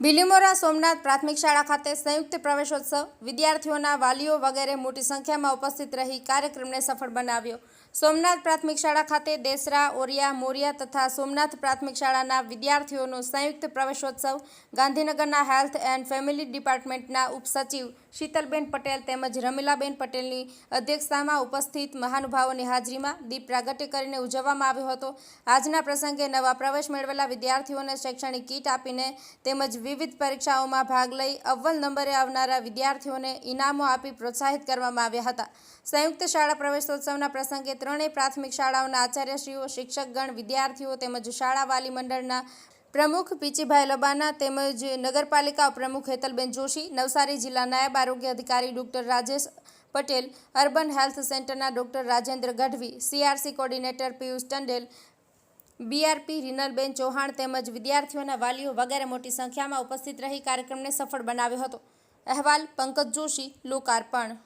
બિલીમોરા સોમનાથ પ્રાથમિક શાળા ખાતે સંયુક્ત પ્રવેશોત્સવ. વિદ્યાર્થીઓના વાલીઓ વગેરે મોટી સંખ્યામાં ઉપસ્થિત રહી કાર્યક્રમને સફળ બનાવ્યો. સોમનાથ પ્રાથમિક શાળા ખાતે દેસરા, ઓરિયા, મોરિયા તથા સોમનાથ પ્રાથમિક શાળાના વિદ્યાર્થીઓનો સંયુક્ત પ્રવેશોત્સવ. ગાંધીનગરના હેલ્થ એન્ડ ફેમિલી ડિપાર્ટમેન્ટના ઉપસચિવ શીતલબેન પટેલ તેમજ રમીલાબેન પટેલની અધ્યક્ષતામાં ઉપસ્થિત મહાનુભાવોની હાજરીમાં દીપ પ્રાગટ્ય કરીને ઉજવવામાં આવ્યો હતો. આજના પ્રસંગે નવા પ્રવેશ મેળવેલા વિદ્યાર્થીઓને શૈક્ષણિક કીટ આપીને તેમજ વિવિધ પરીક્ષાઓમાં ભાગ લઈ અવ્વલ નંબરે આવનારા વિદ્યાર્થીઓને ઇનામો આપી પ્રોત્સાહિત કરવામાં આવ્યા હતા. સંયુક્ત શાળા પ્રવેશોત્સવના પ્રસંગે ત્રણેય પ્રાથમિક શાળાઓના આચાર્યશ્રીઓ, શિક્ષકગણ, વિદ્યાર્થીઓ તેમજ શાળા વાલી મંડળના પ્રમુખ પીચીભાઈ લબાના તેમજ નગરપાલિકા પ્રમુખ હેતલબેન જોશી, નવસારી જિલ્લા નાયબ આરોગ્ય અધિકારી doctor Rajesh Patel, urban health સેન્ટરના doctor Rajendra Gadhvi, CRC coordinator Piyush Tandel, BRP Rinalben Chauhan તેમજ વિદ્યાર્થીઓના વાલીઓ વગેરે મોટી સંખ્યામાં ઉપસ્થિત રહી કાર્યક્રમને સફળ બનાવ્યો હતો. અહેવાલ પંકજ જોશી, લોકાર્પણ.